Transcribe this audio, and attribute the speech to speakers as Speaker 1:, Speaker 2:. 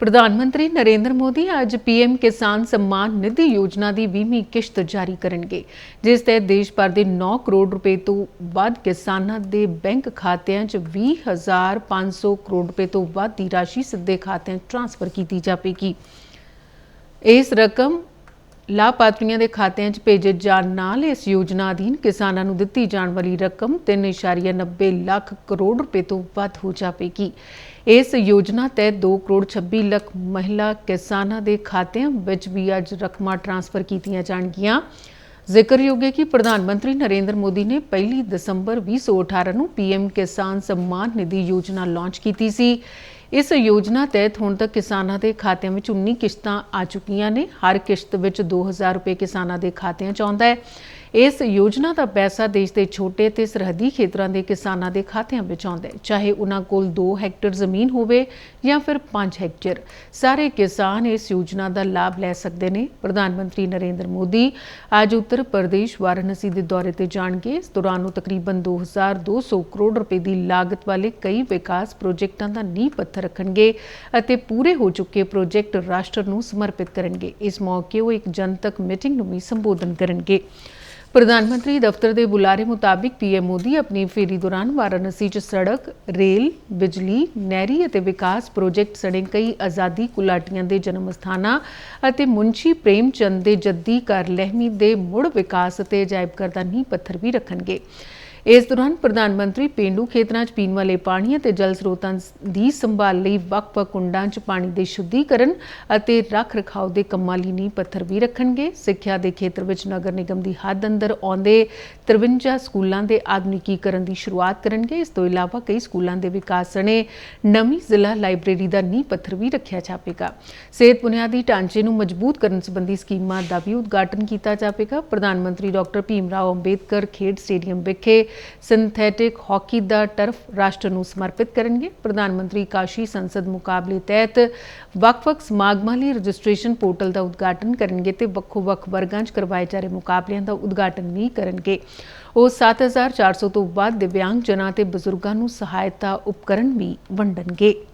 Speaker 1: ਪ੍ਰਧਾਨ ਮੰਤਰੀ ਨਰਿੰਦਰ ਮੋਦੀ ਅੱਜ ਪੀਐਮ ਕਿਸਾਨ ਸਨਮਾਨ ਨਿਧੀ ਯੋਜਨਾ ਦੀ 20ਵੀਂ ਕਿਸ਼ਤ ਜਾਰੀ ਕਰਨਗੇ, ਜਿਸ ਤਹਿਤ ਦੇਸ਼ ਭਰ ਦੇ 9 ਕਰੋੜ ਰੁਪਏ ਤੋਂ ਵੱਧ ਕਿਸਾਨਾਂ ਦੇ ਬੈਂਕ ਖਾਤਿਆਂ 'ਚ 20500 ਕਰੋੜ ਰੁਪਏ ਤੋਂ ਵੱਧ ਦੀ ਰਾਸ਼ੀ ਸਿੱਧੇ ਖਾਤਿਆਂ 'ਚ ਟ੍ਰਾਂਸਫਰ ਕੀਤੀ ਜਾਵੇਗੀ। ਇਸ ਰਕਮ ਲਾਭਪਾਤਰੀਆਂ ਦੇ ਖਾਤਿਆਂ 'ਚ ਭੇਜੇ ਜਾਣ ਨਾਲ ਇਸ ਯੋਜਨਾ ਅਧੀਨ ਕਿਸਾਨਾਂ ਨੂੰ ਦਿੱਤੀ ਜਾਣ ਵਾਲੀ ਰਕਮ 3.90 ਲੱਖ ਕਰੋੜ ਰੁਪਏ ਤੋਂ ਵੱਧ ਹੋ ਜਾਵੇਗੀ। ਇਸ ਯੋਜਨਾ ਤਹਿਤ 2 ਕਰੋੜ 26 ਲੱਖ ਮਹਿਲਾ ਕਿਸਾਨਾਂ ਦੇ ਖਾਤਿਆਂ ਵਿੱਚ ਵੀ ਅੱਜ ਰਕਮਾਂ ਟ੍ਰਾਂਸਫਰ ਕੀਤੀਆਂ ਜਾਣਗੀਆਂ। ਜ਼ਿਕਰਯੋਗ ਹੈ ਕਿ ਪ੍ਰਧਾਨ ਮੰਤਰੀ ਨਰਿੰਦਰ ਮੋਦੀ ਨੇ 1 ਦਸੰਬਰ 2018 ਨੂੰ ਪੀਐਮ ਕਿਸਾਨ ਸਨਮਾਨ ਨਿਧੀ ਯੋਜਨਾ ਲਾਂਚ ਕੀਤੀ ਸੀ। ਇਸ ਯੋਜਨਾ ਤਹਿਤ ਹੁਣ ਤੱਕ ਕਿਸਾਨਾਂ ਦੇ ਖਾਤਿਆਂ ਵਿੱਚ 19 ਕਿਸ਼ਤਾਂ ਆ ਚੁੱਕੀਆਂ ਨੇ। ਹਰ ਕਿਸ਼ਤ ਵਿੱਚ 2000 ਰੁਪਏ ਕਿਸਾਨਾਂ ਦੇ ਖਾਤਿਆਂ 'ਚ ਆਉਂਦਾ ਹੈ। ਇਸ ਯੋਜਨਾ ਦਾ ਪੈਸਾ ਦੇਸ਼ ਦੇ ਛੋਟੇ ਤੇ ਸਰਹੱਦੀ ਖੇਤਰਾਂ ਦੇ ਕਿਸਾਨਾਂ ਦੇ ਖਾਤਿਆਂ ਵਿੱਚ ਆਉਂਦਾ ਹੈ। ਚਾਹੇ ਉਹਨਾਂ ਕੋਲ 2 ਹੈਕਟੇਅਰ ਜ਼ਮੀਨ ਹੋਵੇ ਜਾਂ ਫਿਰ 5 ਹੈਕਟਰ, ਸਾਰੇ ਕਿਸਾਨ ਇਸ ਯੋਜਨਾ ਦਾ ਲਾਭ ਲੈ ਸਕਦੇ ਨੇ। ਪ੍ਰਧਾਨ ਮੰਤਰੀ ਨਰਿੰਦਰ ਮੋਦੀ ਅੱਜ ਉੱਤਰ ਪ੍ਰਦੇਸ਼ ਵਾਰਾਣਸੀ ਦੇ ਦੌਰੇ ਤੇ ਜਾਣਗੇ। ਇਸ ਦੌਰਾਨ ਉਹ ਤਕਰੀਬਨ 2200 ਕਰੋੜ ਰੁਪਏ ਦੀ ਲਾਗਤ ਵਾਲੇ ਕਈ ਵਿਕਾਸ ਪ੍ਰੋਜੈਕਟਾਂ ਦਾ ਨੀਂਹ ਪੱਥਰ ਰੱਖਣਗੇ ਅਤੇ ਪੂਰੇ ਹੋ ਚੁੱਕੇ ਪ੍ਰੋਜੈਕਟ ਰਾਸ਼ਟਰ ਨੂੰ ਸਮਰਪਿਤ ਕਰਨਗੇ। ਇਸ ਮੌਕੇ ਉਹ ਇੱਕ ਜਨਤਕ ਮੀਟਿੰਗ ਨੂੰ ਵੀ ਸੰਬੋਧਨ ਕਰਨਗੇ। ਪ੍ਰਧਾਨ ਮੰਤਰੀ ਦਫ਼ਤਰ ਦੇ ਬੁਲਾਰੇ ਮੁਤਾਬਿਕ ਪੀਐਮ ਮੋਦੀ ਆਪਣੀ ਫੇਰੀ ਦੌਰਾਨ ਵਾਰਾਣਸੀ 'ਚ ਸੜਕ, ਰੇਲ, ਬਿਜਲੀ, ਨਹਿਰੀ ਅਤੇ ਵਿਕਾਸ ਪ੍ਰੋਜੈਕਟ ਸਣੇ ਕਈ ਆਜ਼ਾਦੀ ਕੁਲਾਟੀਆਂ ਦੇ ਜਨਮ ਸਥਾਨਾਂ ਅਤੇ ਮੁੰਸ਼ੀ ਪ੍ਰੇਮ ਚੰਦ ਦੇ ਜੱਦੀ ਕਰ ਲਹਿਮੀ ਦੇ ਮੁੜ ਵਿਕਾਸ ਅਤੇ ਅਜਾਇਬ ਘਰ ਦਾ ਨੀਂਹ ਪੱਥਰ ਵੀ ਰੱਖਣਗੇ। ਇਸ ਦੌਰਾਨ ਪ੍ਰਧਾਨ ਮੰਤਰੀ ਪੇਂਡੂ ਖੇਤਰਾਂ 'ਚ ਪੀਣ ਵਾਲੇ ਪਾਣੀ ਅਤੇ ਜਲ ਸਰੋਤਾਂ ਦੀ ਸੰਭਾਲ ਲਈ ਵੱਖ-ਵੱਖ ਕੁੰਡਾਂ 'ਚ ਪਾਣੀ ਦੇ ਸ਼ੁੱਧੀਕਰਨ ਅਤੇ ਰੱਖ-ਰਖਾਓ ਦੇ ਕੰਮਾਂ ਲਈ ਨੀਂਹ ਪੱਥਰ ਵੀ ਰੱਖਣਗੇ। ਸਿੱਖਿਆ ਦੇ ਖੇਤਰ ਵਿੱਚ ਨਗਰ ਨਿਗਮ ਦੀ ਹੱਦ ਅੰਦਰ ਆਉਂਦੇ 53 ਸਕੂਲਾਂ ਦੇ ਆਧੁਨਿਕੀਕਰਨ ਦੀ ਸ਼ੁਰੂਆਤ ਕਰਨਗੇ। ਇਸ ਤੋਂ ਇਲਾਵਾ ਕਈ ਸਕੂਲਾਂ ਦੇ ਵਿਕਾਸ ਸਣੇ ਨਵੀਂ ਜ਼ਿਲ੍ਹਾ ਲਾਇਬ੍ਰੇਰੀ ਦਾ ਨੀਂਹ ਪੱਥਰ ਵੀ ਰੱਖਿਆ ਜਾਵੇਗਾ। ਸਿਹਤ ਬੁਨਿਆਦੀ ਢਾਂਚੇ ਨੂੰ ਮਜ਼ਬੂਤ ਕਰਨ ਸੰਬੰਧੀ ਸਕੀਮਾਂ ਦਾ ਵੀ ਉਦਘਾਟਨ ਕੀਤਾ ਜਾਵੇਗਾ। ਪ੍ਰਧਾਨ ਮੰਤਰੀ ਡਾਕਟਰ ਭੀਮ ਰਾਓ ਅੰਬੇਦਕਰ ਖੇਡ ਸਟੇਡੀਅਮ ਵਿਖੇ ਸਿੰਥੈਟਿਕ ਹਾਕੀ ਦਾ ਟਰਫ ਰਾਸ਼ਟਰ ਨੂੰ ਸਮਰਪਿਤ ਕਰਨਗੇ। ਪ੍ਰਧਾਨ ਮੰਤਰੀ ਕਾਸ਼ੀ ਸੰਸਦ ਮੁਕਾਬਲੇ ਤਹਿਤ ਵੱਖ-ਵੱਖ ਸਮਾਗਮਾਂ ਲਈ ਰਜਿਸਟ੍ਰੇਸ਼ਨ ਪੋਰਟਲ ਦਾ ਉਦਘਾਟਨ ਕਰਨਗੇ ਤੇ ਵੱਖੋ-ਵੱਖ ਵਰਗਾਂ 'ਚ ਕਰਵਾਏ ਜਾ ਰਹੇ ਮੁਕਾਬਲਿਆਂ ਦਾ ਉਦਘਾਟਨ ਵੀ ਕਰਨਗੇ। ਉਹ 7400 ਤੋਂ ਵੱਧ ਦਿਵਿਆਂਗ ਜਨਾਂ ਤੇ ਬਜ਼ੁਰਗਾਂ ਨੂੰ ਸਹਾਇਤਾ ਉਪਕਰਨ ਵੀ ਵੰਡਣਗੇ।